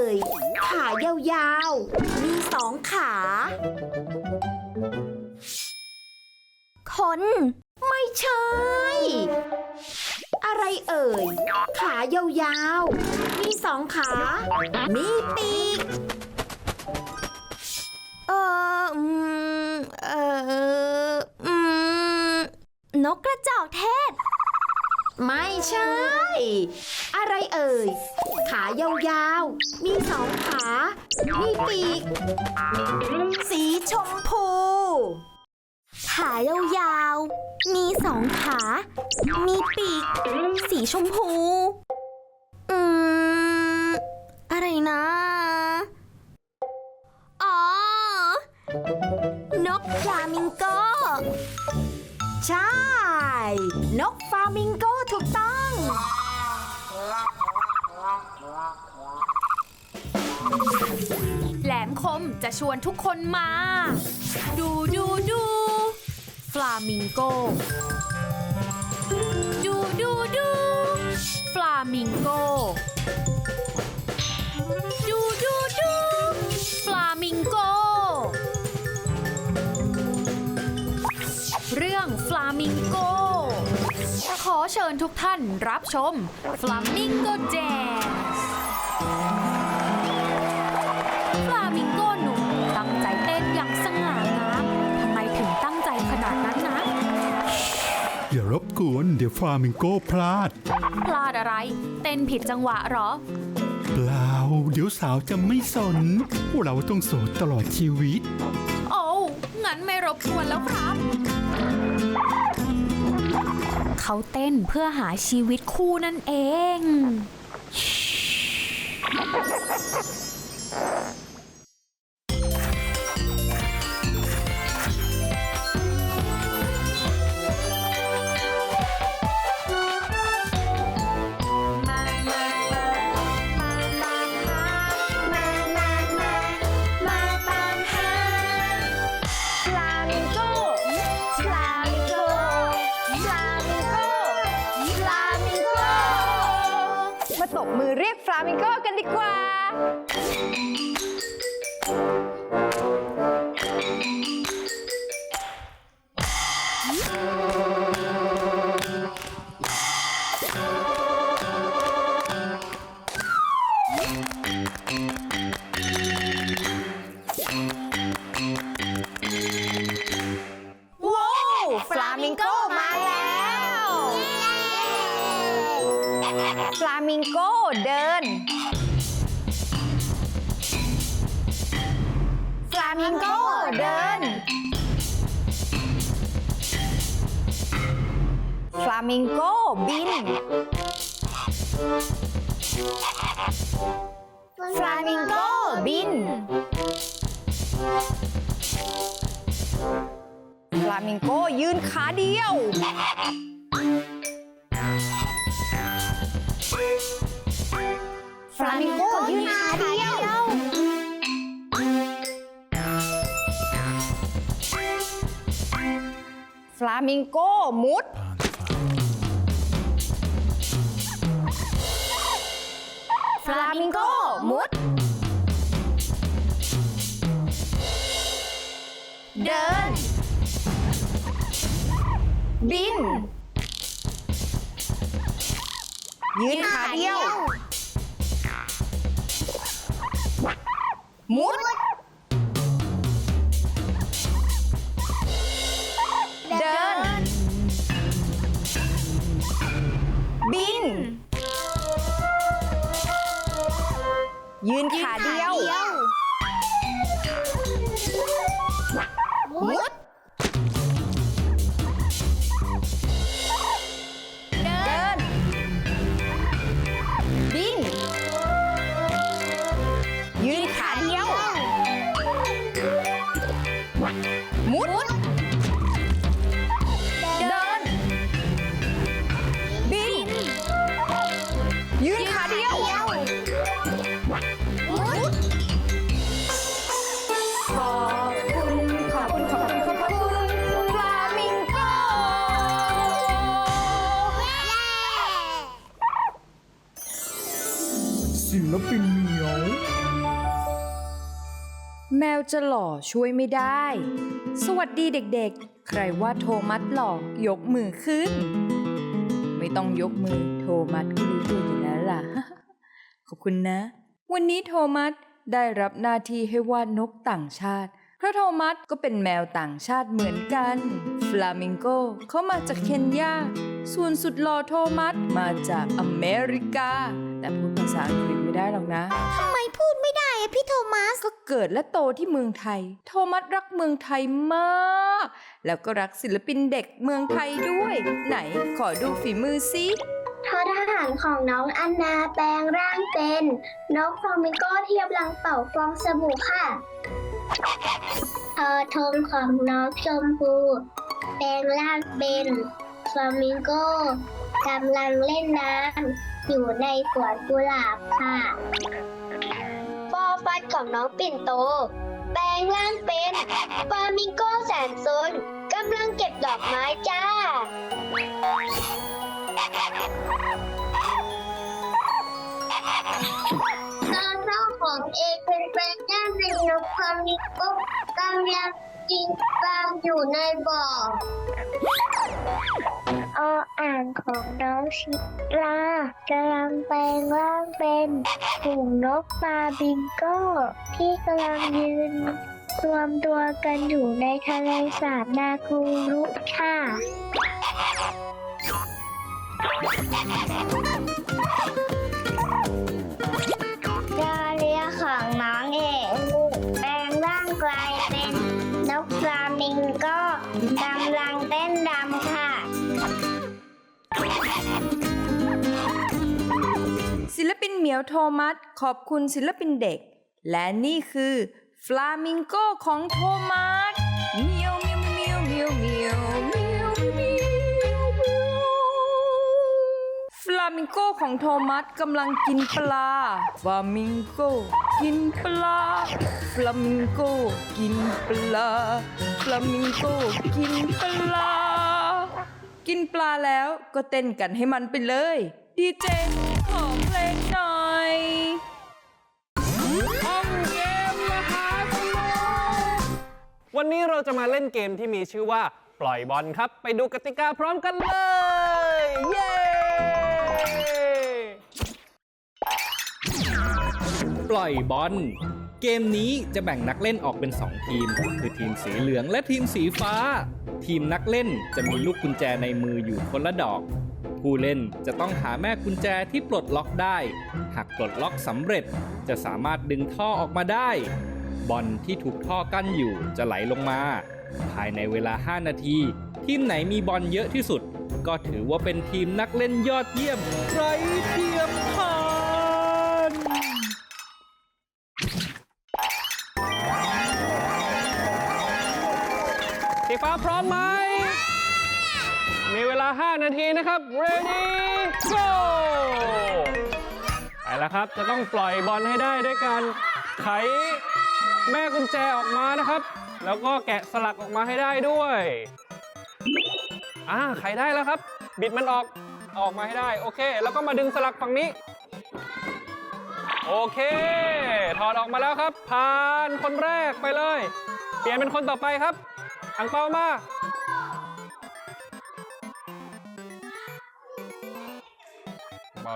อ่ย ขายาวๆ มีสองขา คน ไม่ใช่ อะไรเอ่ย ขายาวๆ มีสองขา มีปีก เอออืมเอออืมนกกระจอกเทศ ไม่ใช่ อะไรเอ่ย ขายาวๆ มีสองขา มีปีก สีชมพู ขายาวๆ มีสองขา มีปีก สีชมพู อืม อะไรนะ อ๋อ นกฟลามิงโก ใช่ นกฟลามิงโกถูกต้อง แหลมคมจะชวนทุกคนมา ดูดูดูฟลามิงโก ดูดูดูฟลามิงโก ญทุกท่านรับชมฟลามิงโกแจสฟลามิงโกหนุ่มตั้งใจเต้นอย่างสง่างามทำไมถึงตั้งใจขนาดนั้นนะ อย่ารบกวนเดี๋ยวฟลามิงโกพลาด พลาดอะไร เต้นผิดจังหวะเหรอ เปล่า เดี๋ยวสาวจะไม่สน เราต้องโสดตลอดชีวิต โอ้วงั้นไม่รบกวนแล้วครับ เขาเต้นเพื่อหาชีวิตคู่นั่นเอง บมือเรียกฟลามิงโกกันดีกว่าามิงโกเดินฟลามิงโกเดินฟลามิงโกบินฟลามิงโกบินฟลามิงโกยืนขาเดียว ฟลามิงโกยืนขาเดียว ฟลามิงโกมุด ฟลามิงโกมุด เดิน บิน ยืนขาเดียว มุด เดิน บิน ยืนขาเดียว จะหล่อช่วยไม่ได้ สวัสดีเด็กๆ ใครว่าโทมัสหล่อยกมือขึ้น ไม่ต้องยกมือโทมัสก็รู้ตัวอยู่แล้วล่ะ ขอบคุณนะ วันนี้โทมัสได้รับหน้าที่ให้วาดนกต่างชาติเพราะโทมัสก็เป็นแมวต่างชาติเหมือนกัน ฟลามิงโกเขามาจากเคนยา ส่วนสุดหล่อโทมัสมาจากอเมริกา แต่พูดภาษาอังกฤษไม่ได้หรอกนะ ทำไมพูดไม่ได้อะพี่โทมัส ก็เกิดและโตที่เมืองไทย โทมัสรักเมืองไทยมาก แล้วก็รักศิลปินเด็กเมืองไทยด้วย ไหนขอดูฝีมือซิทอทหารของน้องอันนาแปลงร่างเป็นนกฟลามิงโก้ที่กำลังเป่าฟองสบู่ค่ะทอทงของน้องชมพู แปลงร่างเป็นฟลามิงโก้ กำลังเล่นน้ำอยู่ในสวนกุหลาบค่ะฟอฟัดของน้องปิ่นโต แปลงร่างเป็นฟามิงโกแสนซนกำลังเก็บดอกไม้จ้า ตาเท่าของเอเป็นแปลงย่างในนกความนิกบกำลังกินปลาอยู่ในบ่อ เออ่างของน้องชิลากำลังแปลงร่างเป็นฝูงนกปลาบิงโก้ ที่กำลังยืนรวมตัวกันอยู่ในทะเลสาบนาคูรุค่ะ เหมียวโทมัสขอบคุณศิลปินเด็ก และนี่คือฟลามิงโกของโทมัสเมียวเมียวเมียวเมียวเมียวเมียวเมียวฟลามิงโกของโทมัสกำลังกินปลาฟลามิงโกกินปลาฟลามิงโกกินปลาฟลามิงโกกินปลา กินปลาแล้วก็เต้นกันให้มันไปเลย ดีเจขอเพลงหน่อย ห้องเกมมหาสนุกวันนี้เราจะมาเล่นเกมที่มีชื่อว่า ปล่อยบอลครับ ไปดูกติกาพร้อมกันเลย เย้ ปล่อยบอล เกมนี้จะแบ่งนักเล่นออกเป็น 2 ทีม คือทีมสีเหลืองและทีมสีฟ้า ทีมนักเล่นจะมีลูกกุญแจในมืออยู่คนละดอก ผู้เล่นจะต้องหาแม่กุญแจที่ปลดล็อกได้ หากปลดล็อกสำเร็จจะสามารถดึงท่อออกมาได้ บอลที่ถูกท่อกั้นอยู่จะไหลลงมา ภายในเวลา 5 นาที ทีมไหนมีบอลเยอะที่สุด ก็ถือว่าเป็นทีมนักเล่นยอดเยี่ยมไร้ที 5 นาทีนะครับ ready go ไปแล้วครับ จะต้องปล่อยบอลให้ได้ด้วยการไขแม่กุญแจออกมานะครับ แล้วก็แกะสลักออกมาให้ได้ด้วยอ่าไขได้แล้วครับ บิดมันออกออกมาให้ได้ โอเค แล้วก็มาดึงสลักฝั่งนี้ โอเค ถอดออกมาแล้วครับ ผ่านคนแรกไปเลย เปลี่ยนเป็นคนต่อไปครับ อังเปามา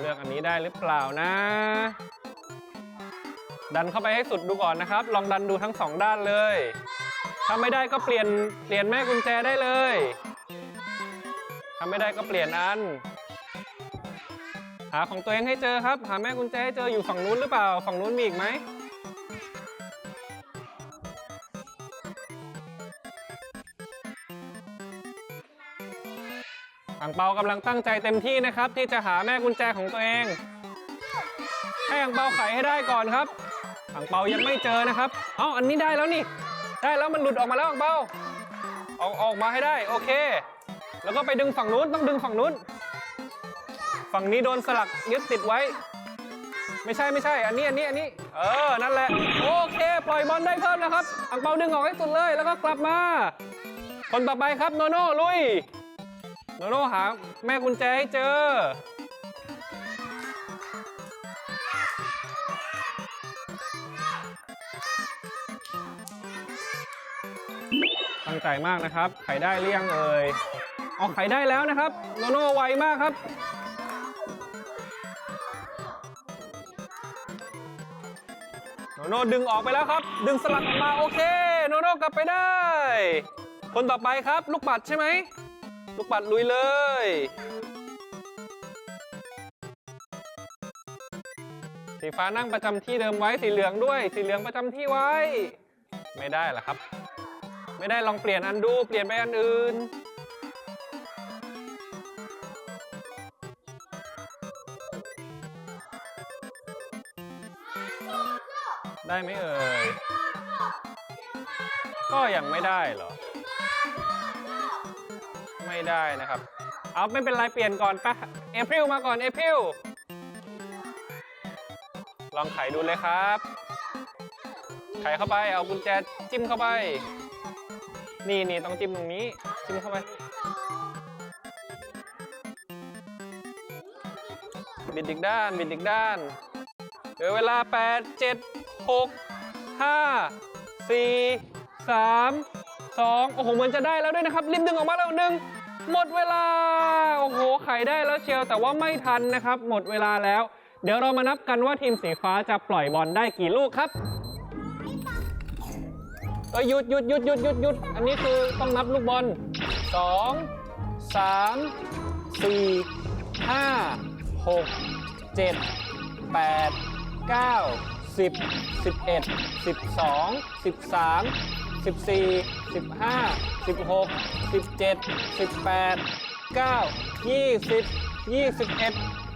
เลือกอันนี้ได้หรือเปล่านะ ดันเข้าไปให้สุดดูก่อนนะครับ ลองดันดูทั้งสองด้านเลย ถ้าไม่ได้ก็เปลี่ยนเปลี่ยนแม่กุญแจได้เลยถ้าไม่ได้ก็เปลี่ยนอัน หาของตัวเองให้เจอครับ หาแม่กุญแจให้เจออยู่ฝั่งนู้นหรือเปล่า ฝั่งนู้นมีอีกไหม เปากำลังตั้งใจเต็มที่นะครับ ที่จะหาแม่กุญแจของตัวเอง ให้อังเปาไขให้ได้ก่อนครับอังเปายังไม่เจอนะครับเอ้าอันนี้ได้แล้วนี่ ได้แล้วมันหลุดออกมาแล้วอังเปาออกออกมาให้ได้โอเค แล้วก็ไปดึงฝั่งนู้นต้องดึงฝั่งนู้น ฝั่งนี้โดนสลักยึดติดไว้ ไม่ใช่ไม่ใช่ อันนี้อันนี้อันนี้ เออนั่นแหละโอเค ปล่อยบอลได้เพิ่มนะครับอังเปาดึงออกให้สุดเลยแล้วก็กลับมา คนต่อไปครับโนโน่ลุย โนโน่หาแม่กุญแจให้เจอ ตั้งใจมากนะครับ ไขได้หรือยังเอ่ยออกไขได้แล้วนะครับโนโน่ไวมากครับโนโน่ดึงออกไปแล้วครับ ดึงสลักออกมาโอเค โนโน่กลับไปได้ คนต่อไปครับ ลูกปัดใช่ไหม ลูกปัดลุยเลย สีฟ้านั่งประจำที่เดิมไว้สีเหลืองด้วย สีเหลืองประจำที่ไว้ ไม่ได้เหรอครับ ไม่ได้ลองเปลี่ยนอันดูเปลี่ยนไปอันอื่นได้ไหมเอ่ย ก็ยังไม่ได้เหรอ ไม่ได้นะครับ เอาไม่เป็นไรเปลี่ยนก่อนปะเอพิลมาก่อนเอพิลลองไขดูเลยครับ ไขเข้าไปเอากุญแจจิ้มเข้าไป นี่นี่ต้องจิ้มตรงนี้ จิ้มเข้าไป บิดอีกด้านบิดอีกด้านเหลือเวลา 8 7 6 5 4 3 2 โอ้โหเหมือนจะได้แล้วด้วยนะครับ รีบดึงออกมาแล้วหนึ่ง หมดเวลา โอ้โหไขได้แล้วเชียวแต่ว่าไม่ทันนะครับ หมดเวลาแล้ว เดี๋ยวเรามานับกันว่าทีมสีฟ้าจะปล่อยบอลได้กี่ลูกครับเอ้ยหยุดหยุดหยุดหยุดหยุดหยุดอันนี้คือต้องนับลูกบอลสองสามสี่ห้าหกเจ็ดแปดเก้าสิบสิบเอ็ดสิบสองสิบสาม สิบสี่สิบห้าสิบหกสิบเจ็ดสิบแปดเก้ายี่สิบยี่สิบเอ็ด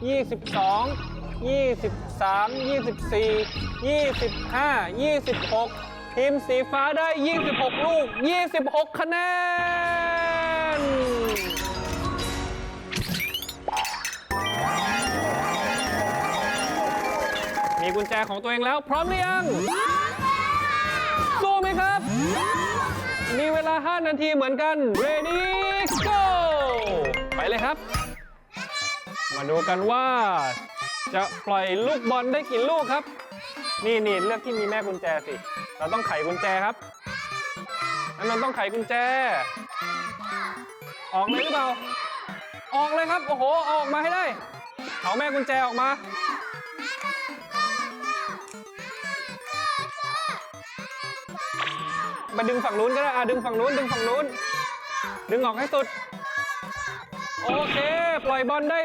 ยี่สิบสองยี่สิบสามยี่สิบสี่ยี่สิบห้ายี่สิบหกทีมสีฟ้าได้ 26 ลูก 26 คะแนน มีกุญแจของตัวเองแล้วพร้อมหรือยัง ครับ มีเวลา 5 นาทีเหมือนกัน ready go ไปเลยครับ มาดูกันว่า จะปล่อยลูกบอลได้กี่ลูกครับ นี่นี่เลือกที่มีแม่กุญแจสิ เราต้องไขกุญแจครับอันนนท์ต้องไขกุญแจ ออกเลยหรือเปล่า ออกเลยครับ โอ้โห อออกมาให้ได้ เอาแม่กุญแจออกมา มาดึงฝั่งนู้นก็ได้อะดึงฝั่งนู้นดึงฝั่งนู้น ดึงออกให้สุด โอเค ปล่อยบอลได้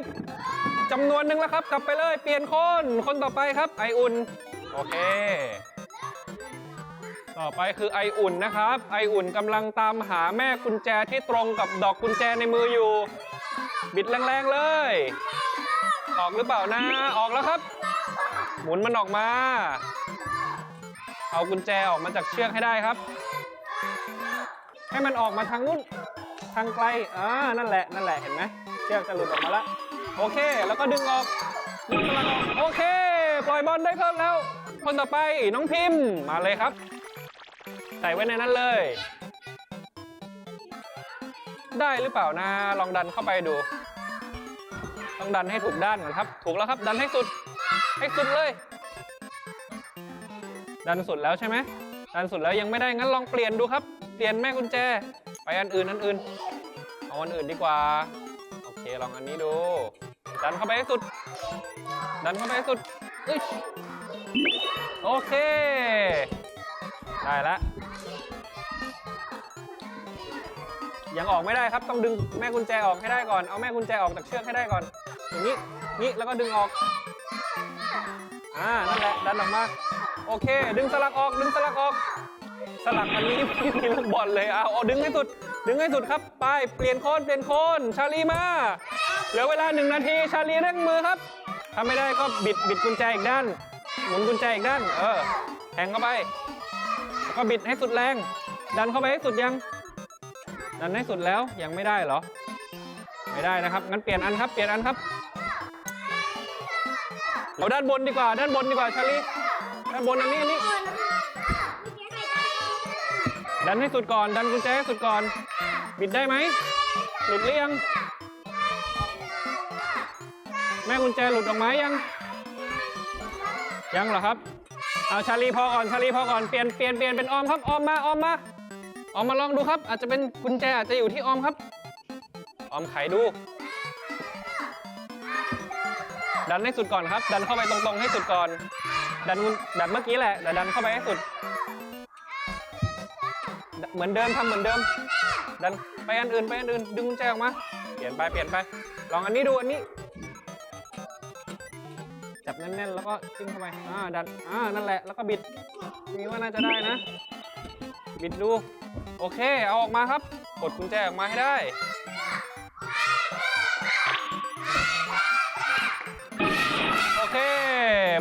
จำนวนหนึ่งแล้วครับ กลับไปเลย เปลี่ยนคน คนต่อไปครับ ไออุ่น โอเค ต่อไปคือไออุ่นนะครับ ไออุ่นกำลังตามหาแม่กุญแจที่ตรงกับดอกกุญแจในมืออยู่ บิดแรงๆเลย ออกหรือเปล่านะ ออกแล้วครับ หมุนมันออกมา เอากุญแจออกมาจากเชือกให้ได้ครับ ให้มันออกมาทางนู้นทางไกลอ่านั่นแหละ นั่นแหละ เห็นไหมเชือกจะหลุดออกมาแล้ว โอเค แล้วก็ดึงออก ดึงสลักออก โอเค ปล่อยบอลได้เพิ่มแล้ว คนต่อไปน้องพิมพ์ มาเลยครับ ใส่ไว้ในนั้นเลย ได้หรือเปล่านะ ลองดันเข้าไปดู ต้องดันให้ถูกด้านก่อนครับ ถูกแล้วครับ ดันให้สุด ให้สุดเลย ดันสุดแล้วใช่ไหมดันสุดแล้วยังไม่ได้งั้นลองเปลี่ยนดูครับ เปลี่ยนแม่กุญแจ ไปอันอื่นอันอื่น เอาอันอื่นดีกว่า โอเคลองอันนี้ดู ดันเข้าไปให้สุด ดันเข้าไปให้สุดอึ๊ยโอเค ได้แล้วยังออกไม่ได้ครับต้องดึงแม่กุญแจออกให้ได้ก่อน เอาแม่กุญแจออกจากเชือกให้ได้ก่อน อย่างนี้ นี้แล้วก็ดึงออก อ่า นั่นแหละ ดันออกมา โอเค ดึงสลักออก ดึงสลักออก สลักอันนี้ไม่มีลูกบอลเลยเอาเอาดึงให้สุด ดึงให้สุดครับ ไป เปลี่ยนโคนเปลี่ยนโคนชาลีมา เหลือเวลาหนึ่งนาที ชาลีเร่งมือครับถ้าไม่ได้ก็บิดบิดกุญแจอีกด้าน หมุนกุญแจอีกด้าน เออแทงเข้าไป ก็บิดให้สุดแรง ดันเข้าไปให้สุดยัง ดันให้สุดแล้ว ยังไม่ได้เหรอ ไม่ได้นะครับ งั้นเปลี่ยนอันครับ เปลี่ยนอันครับ เอาด้านบนดีกว่า ด้านบนดีกว่าชาลี ด้านบนอันนี้อันนี้ดันให้สุดก่อน ดันกุญแจให้สุดก่อน บิดได้ไหมหลุดหรือยัง แม่กุญแจหลุดออกมายัง ยังเหรอครับ เอาชาลีพอก่อน ชาลีพอก่อน เปลี่ยนเปลี่ยนเปลี่ยนเป็นออมครับ ออมมา ออมมา ออมมาลองดูครับ อาจจะเป็นกุญแจอาจจะอยู่ที่ออมครับ ออมไขดู ดันให้สุดก่อนครับ ดันเข้าไปตรงๆให้สุดก่อน ดันแบบเมื่อกี้แหละแต่ดันเข้าไปให้สุด เหมือนเดิมทำเหมือนเดิม ดันไปอันอื่นไปอันอื่น ดึงกุญแจออกมา เปลี่ยนไปเปลี่ยนไป ลองอันนี้ดูอันนี้ จับแน่นๆ แล้วก็จิ้มเข้าไปอ่าดันอ่านั่นแหละ แล้วก็บิดคิดว่าน่าจะได้นะ บิดดู โอเค เอาออกมาครับ กดกุญแจออกมาให้ได้โอเค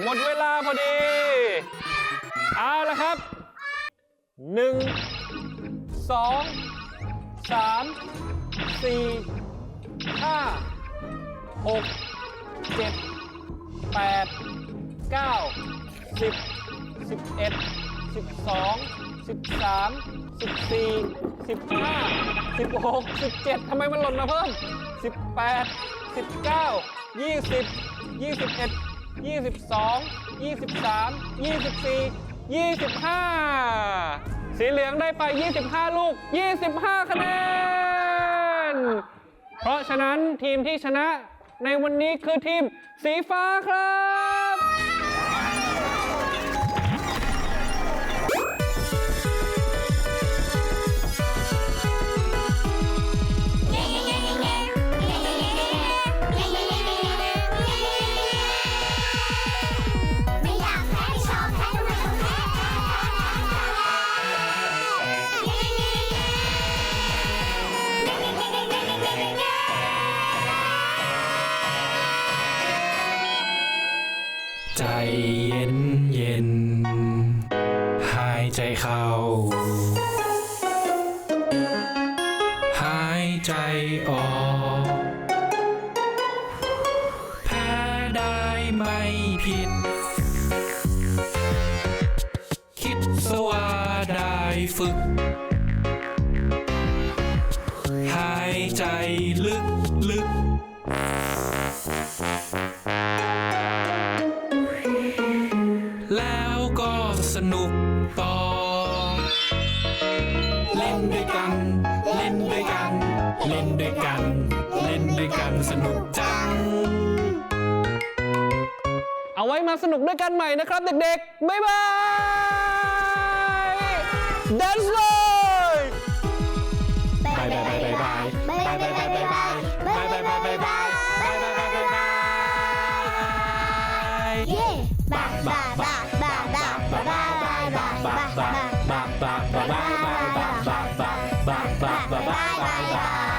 หมดเวลา พอดีเอาละครับหนึ่งสองสามสี่ห้าหกเจ็ดแปดเก้าสิบสิบเอ็ดสิบสองสิบสามสิบสี่สิบห้าสิบหกสิบเจ็ดทำไมมันหล่นมาเพิ่มสิบแปดสิบเก้ายี่สิบยี่สิบเอ็ดยี่สิบสองยี่สิบสามยี่สิบสี่ ยี่สิบห้าสีเหลืองได้ไป 25 ลูก 25 คะแนน เพราะฉะนั้นทีมที่ชนะในวันนี้คือทีมสีฟ้าครับ ใจเย็นเย็นหายใจเข้า สนุกต่อ เล่นด้วยกัน เล่นด้วยกัน เล่นด้วยกัน เล่นด้วยกันสนุกจัง เอาไว้มาสนุกด้วยกันใหม่นะครับเด็กๆ บ๊ายบาย Dance Floor 아.